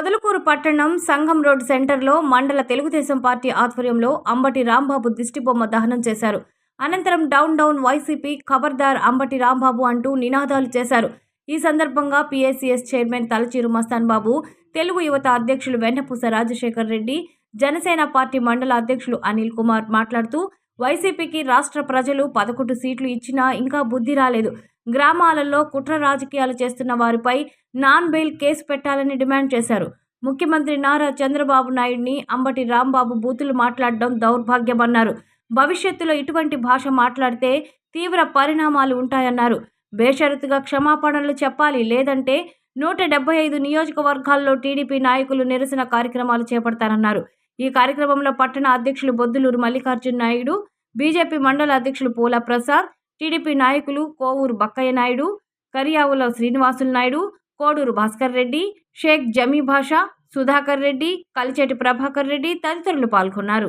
పొదలకూరు పట్టణం సంఘం రోడ్ సెంటర్లో మండల తెలుగుదేశం పార్టీ ఆధ్వర్యంలో అంబటి రాంబాబు దిష్టిబొమ్మ దహనం చేశారు. అనంతరం డౌన్ డౌన్ వైసీపీ ఖబర్దార్ అంబటి రాంబాబు అంటూ నినాదాలు చేశారు. ఈ సందర్భంగా పిఎస్సిఎస్ చైర్మన్ తలచీరు మస్తాన్ బాబు తెలుగు యువత అధ్యక్షులు వెన్నపూస రాజశేఖర్ రెడ్డి జనసేన పార్టీ మండల అధ్యక్షులు అనిల్ కుమార్ మాట్లాడుతూ వైసీపీకి రాష్ట్ర ప్రజలు పదకొండు సీట్లు ఇచ్చినా ఇంకా బుద్ధి రాలేదు. గ్రామాలలో కుట్ర రాజకీయాలు చేస్తున్న వారిపై నాన్ బెయిల్ కేసు పెట్టాలని డిమాండ్ చేశారు. ముఖ్యమంత్రి నారా చంద్రబాబు నాయుడిని అంబటి రాంబాబు బూతులు మాట్లాడడం దౌర్భాగ్యమన్నారు. భవిష్యత్తులో ఇటువంటి భాష మాట్లాడితే తీవ్ర పరిణామాలు ఉంటాయన్నారు. బేషరతుగా క్షమాపణలు చెప్పాలి లేదంటే నూట డెబ్బై ఐదు నియోజకవర్గాల్లో టీడీపీ నాయకులు నిరసన కార్యక్రమాలు చేపడతారన్నారు. ఈ కార్యక్రమంలో పట్టణ అధ్యక్షులు బొద్దులూరు మల్లికార్జున నాయుడు బీజేపీ మండల అధ్యక్షులు పూల ప్రసాద్ టీడీపీ నాయకులు కోవూరు బక్కయ్య నాయుడు కరియావుల శ్రీనివాసులు నాయుడు కోడూరు భాస్కర్ రెడ్డి షేక్ జమీ భాషా సుధాకర్ రెడ్డి కలిచేటి ప్రభాకర్ రెడ్డి తదితరులు పాల్గొన్నారు.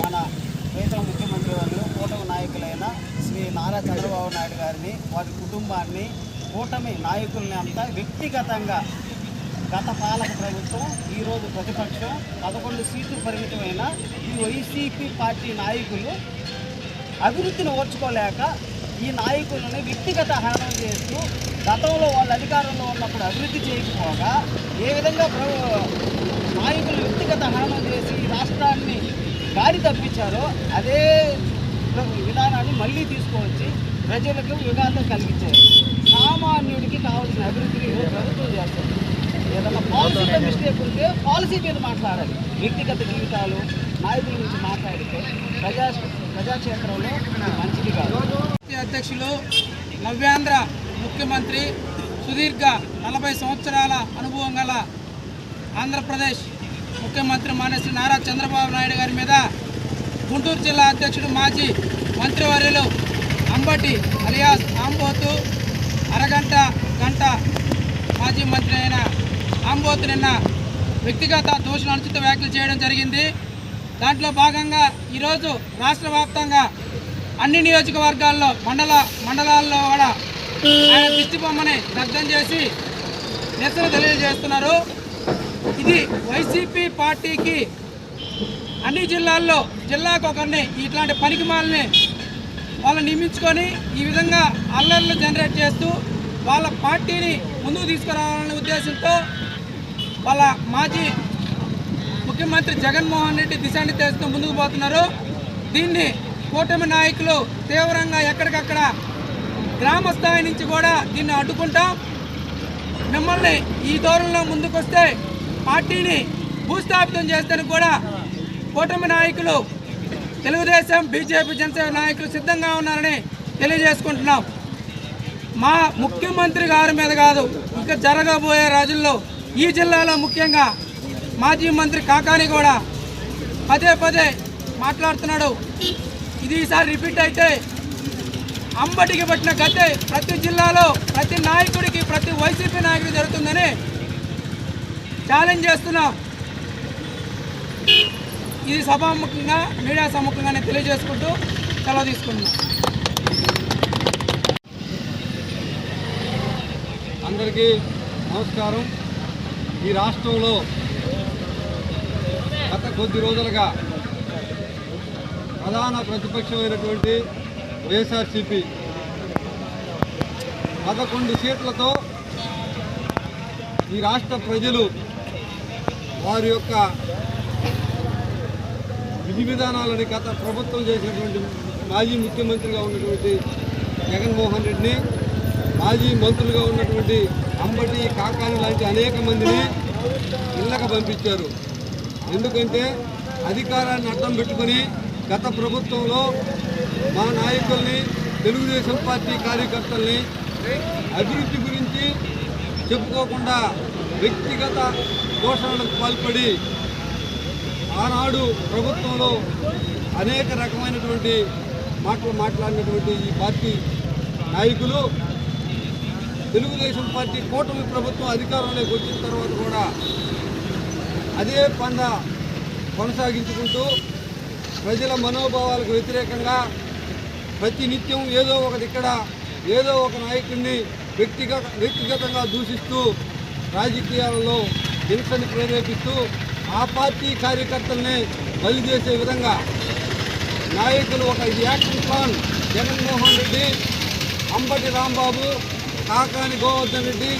మన ముఖ్యమంత్రి వాళ్ళు కూటమి నాయకులైన శ్రీ నారా చంద్రబాబు నాయుడు గారిని వారి కుటుంబాన్ని కూటమి నాయకుల్ని అంతా వ్యక్తిగతంగా గత పాలక ప్రభుత్వం ఈరోజు ప్రతిపక్షం పదకొండు సీట్లు పరిమితమైన ఈ వైసీపీ పార్టీ నాయకులు అభివృద్ధిని ఓర్చుకోలేక ఈ నాయకులను వ్యక్తిగత హరణం చేస్తూ గతంలో వాళ్ళు అధికారంలో ఉన్నప్పుడు అభివృద్ధి చేయకపోగా ఏ విధంగా నాయకులు వ్యక్తిగత హరణం చేసి ఈ రాష్ట్రాన్ని దారి తప్పించారో అదే విధానాన్ని మళ్ళీ తీసుకువచ్చి ప్రజలకు విఘాతం కలిగించారు. సామాన్యుడికి కావాల్సిన అభివృద్ధిని ప్రభుత్వం చేస్తుంది. ఏదైనా పాలసీలో మిస్టేక్ ఉంటే పాలసీ మీద మాట్లాడాలి. వ్యక్తిగత జీవితాలు నాయకుల గురించి మాట్లాడితే ప్రజా ప్రజాక్షేత్రంలో మంచిది కాదు. అధ్యక్షులు నవ్యాంధ్ర ముఖ్యమంత్రి సుదీర్ఘ నలభై సంవత్సరాల అనుభవం గల ఆంధ్రప్రదేశ్ ముఖ్యమంత్రి మానేశ్వరి నారా చంద్రబాబు నాయుడు గారి మీద గుంటూరు జిల్లా అధ్యక్షుడు మాజీ మంత్రివర్యులు అంబటి అలియాస్ ఆంబోతు అరగంట గంట మాజీ మంత్రి అయిన ఆంబోతు నిన్న వ్యక్తిగత దోషులు అనుచిత వ్యాఖ్యలు చేయడం జరిగింది. దాంట్లో భాగంగా ఈరోజు రాష్ట్ర వ్యాప్తంగా అన్ని నియోజకవర్గాల్లో మండల మండలాల్లో కూడా ఆయన దిష్టి బొమ్మని దగ్ధం చేసి నిరసన తెలియజేస్తున్నారు. ఇది వైసీపీ పార్టీకి అన్ని జిల్లాల్లో జిల్లాకు ఒకరిని ఇట్లాంటి పనికిమాలని వాళ్ళు నియమించుకొని ఈ విధంగా అల్లర్లు జనరేట్ చేస్తూ వాళ్ళ పార్టీని ముందుకు తీసుకురావాలనే ఉద్దేశంతో వాళ్ళ మాజీ ముఖ్యమంత్రి జగన్మోహన్ రెడ్డి దిశానిర్దేశంతో ముందుకు పోతున్నారు. దీన్ని కూటమి నాయకులు తీవ్రంగా ఎక్కడికక్కడ గ్రామ స్థాయి నుంచి కూడా దీన్ని అడ్డుకుంటాం. మిమ్మల్ని ఈ దూరంలో ముందుకొస్తే పార్టీని భూస్థాపితం చేస్తానికి కూడా కూటమి నాయకులు తెలుగుదేశం బీజేపీ జనసేన నాయకులు సిద్ధంగా ఉన్నారని తెలియజేసుకుంటున్నాం. మా ముఖ్యమంత్రి గారి మీద కాదు ఇంకా జరగబోయే రోజుల్లో ఈ జిల్లాలో ముఖ్యంగా మాజీ మంత్రి కాకాని కూడా పదే పదే మాట్లాడుతున్నాడు. ఇది ఈసారి రిపీట్ అయితే అంబటికి పట్టిన గతే ప్రతి జిల్లాలో ప్రతి నాయకుడికి ప్రతి వైసీపీ నాయకుడికి జరుగుతుందని ఛాలెంజ్ చేస్తున్నాం. ఇది సభాముఖంగా మీడియా సముఖంగా నేను తెలియజేసుకుంటూ సెలవు తీసుకుంటున్నాం. అందరికీ నమస్కారం. ఈ రాష్ట్రంలో కొద్ది రోజులుగా ప్రధాన ప్రతిపక్షమైనటువంటి వైఎస్ఆర్సిపి పదకొండు సీట్లతో ఈ రాష్ట్ర ప్రజలు వారి యొక్క విధి విధానాలని గత ప్రభుత్వం చేసినటువంటి మాజీ ముఖ్యమంత్రిగా ఉన్నటువంటి జగన్మోహన్ రెడ్డిని మాజీ మంత్రులుగా ఉన్నటువంటి అంబటి కాకాని లాంటి అనేక మందిని ఇళ్ళకు పంపించారు. ఎందుకంటే అధికారాన్ని అడ్డం పెట్టుకొని గత ప్రభుత్వంలో మా నాయకుల్ని తెలుగుదేశం పార్టీ కార్యకర్తల్ని అభివృద్ధి గురించి చెప్పుకోకుండా వ్యక్తిగత దోషణలకు పాల్పడి ఆనాడు ప్రభుత్వంలో అనేక రకమైనటువంటి మాటలు మాట్లాడినటువంటి ఈ పార్టీ నాయకులు తెలుగుదేశం పార్టీ కూటమి ప్రభుత్వం అధికారంలోకి వచ్చిన తర్వాత కూడా అదే పంద కొనసాగించుకుంటూ ప్రజల మనోభావాలకు వ్యతిరేకంగా ప్రతి నిత్యం ఏదో ఒకటి ఇక్కడ ఏదో ఒక నాయకుడిని వ్యక్తిగత వ్యక్తిగతంగా దూషిస్తూ రాజకీయాలలో హింసని ప్రేరేపిస్తూ ఆ పార్టీ కార్యకర్తల్ని బలి చేసే విధంగా నాయకులు ఒక ఇది యాక్షన్ ప్లాన్ జగన్మోహన్ రెడ్డి అంబటి రాంబాబు కాకాని గోవర్ధన్ రెడ్డి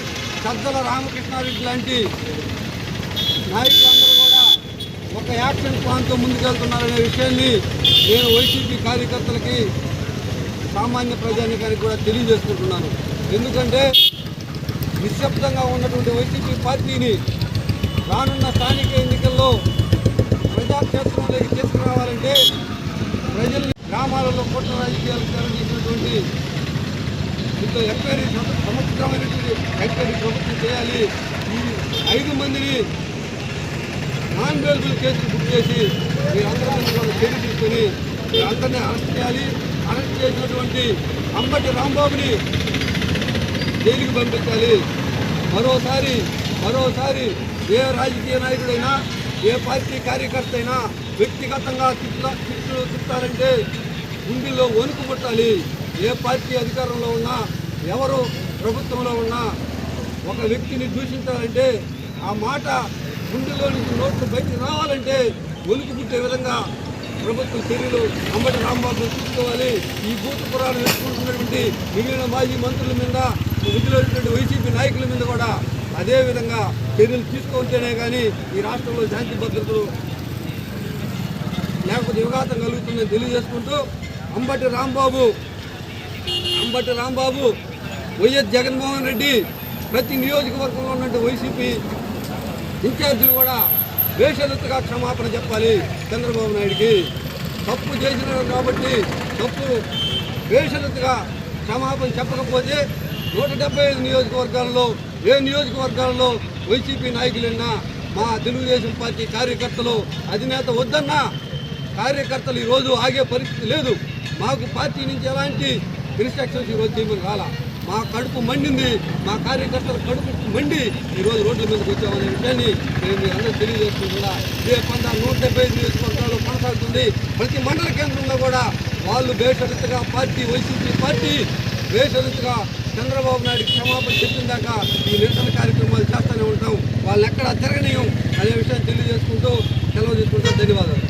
సద్దల రామకృష్ణారెడ్డి లాంటి నాయకులందరూ కూడా ఒక యాక్షన్ ప్లాన్తో ముందుకెళ్తున్నారనే విషయాన్ని నేను వైసీపీ కార్యకర్తలకి సామాన్య ప్రజానికానికి కూడా తెలియజేసుకుంటున్నాను. ఎందుకంటే నిశ్శబ్దంగా ఉన్నటువంటి వైసీపీ పార్టీని రానున్న స్థానిక ఎన్నికల్లో ప్రజాక్షేత్రంలోకి తీసుకురావాలంటే ప్రజల్ని గ్రామాలలో కుట్ర రాజకీయాలు చేసినటువంటి ఇంట్లో ఎంక్వైరీ సమగ్రమైనటువంటి ఎంక్వైరీ ప్రభుత్వం చేయాలి. ఈ ఐదు మందిని నాన్ బెయిలబుల్ కేసులు బుక్ చేసి మీ మీద చర్య తీసుకొని మీరందరినీ అరెస్ట్ చేయాలి. అరెస్ట్ చేసినటువంటి అంబటి రాంబాబుని జైలుకి పంపించాలి. మరోసారి మరోసారి ఏ రాజకీయ నాయకుడైనా ఏ పార్టీ కార్యకర్త అయినా వ్యక్తిగతంగా తిట్ల తిట్లు తిట్టాలంటే గుండెల్లో వణుకు పుట్టాలి. ఏ పార్టీ అధికారంలో ఉన్నా ఎవరు ప్రభుత్వంలో ఉన్నా ఒక వ్యక్తిని దూషించాలంటే ఆ మాట గుండెలో నుంచి నోట్లు బయట రావాలంటే ఒలికి పుట్టే విధంగా ప్రభుత్వ చర్యలు అంబటి రాంబాబు తీసుకోవాలి. ఈ భూత పురాణం ఎత్తుకుంటున్నటువంటి మిగిలిన మాజీ మంత్రుల మీద విధులైనటువంటి వైసీపీ నాయకుల మీద కూడా అదేవిధంగా చర్యలు తీసుకుంటేనే కానీ ఈ రాష్ట్రంలో శాంతి భద్రతలు లేకపోతే విఘాతం కలుగుతుందని తెలియజేసుకుంటూ అంబటి రాంబాబు అంబటి రాంబాబు వైఎస్ జగన్మోహన్ రెడ్డి ప్రతి నియోజకవర్గంలో ఉన్నటువంటి వైసీపీ ఇన్ఛార్జీలు కూడా బేషరతుగా క్షమాపణ చెప్పాలి చంద్రబాబు నాయుడికి. తప్పు చేసినారు కాబట్టి తప్పు బేషరతుగా క్షమాపణ చెప్పకపోతే నూట డెబ్బై ఐదు నియోజకవర్గాల్లో ఏ నియోజకవర్గాల్లో వైసీపీ నాయకులన్నా మా తెలుగుదేశం పార్టీ కార్యకర్తలు అధినేత వద్దన్నా కార్యకర్తలు ఈరోజు ఆగే పరిస్థితి లేదు. మాకు పార్టీ నుంచి ఎలాంటి ఇన్స్ట్రక్షన్స్ ఈరోజు చేయమని రాలా? మా కడుపు మండింది మా కార్యకర్తల కడుపు మండి ఈరోజు రోడ్ల మీదకి వచ్చామనే విషయాన్ని నేను మీ అందరూ తెలియజేసుకుంటున్నా ఇదే పంద నూట డెబ్బై ఐదు నియోజకవర్గాల్లో కొనసాగుతుంది. ప్రతి మండల కేంద్రంలో కూడా వాళ్ళు బేషరతుగా పార్టీ వైసీపీ పార్టీ బేషరతుగా చంద్రబాబు నాయుడు క్షమాపణ చెప్పిన దాకా ఈ నిరసన కార్యక్రమాలు చేస్తూనే ఉంటాం. వాళ్ళు ఎక్కడ తిరగనీయం అనే విషయాన్ని తెలియజేసుకుంటూ సెలవు తీసుకుంటాం. ధన్యవాదాలు.